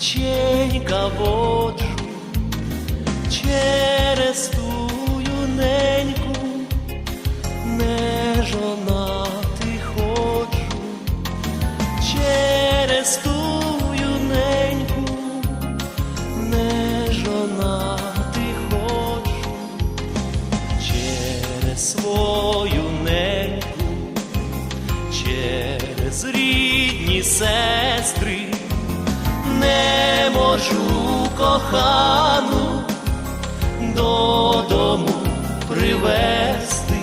Тіченька воджу через ту неньку, не жонати ходжу, через тую неньку, не жонати ходжу, через свою неньку, через рідні сестри не кохану додому привезти.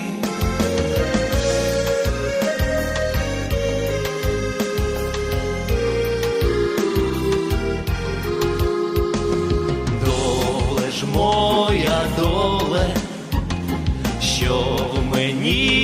Доле ж моя доле, що мені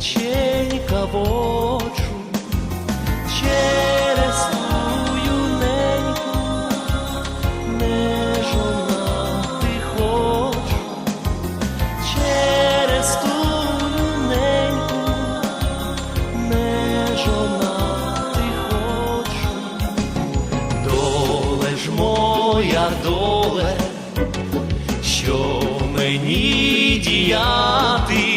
кониченька воджу, через тую неньку не жонати хочу, через тую неньку не жонати хочу. Доле ж моя доле, що мені діяти,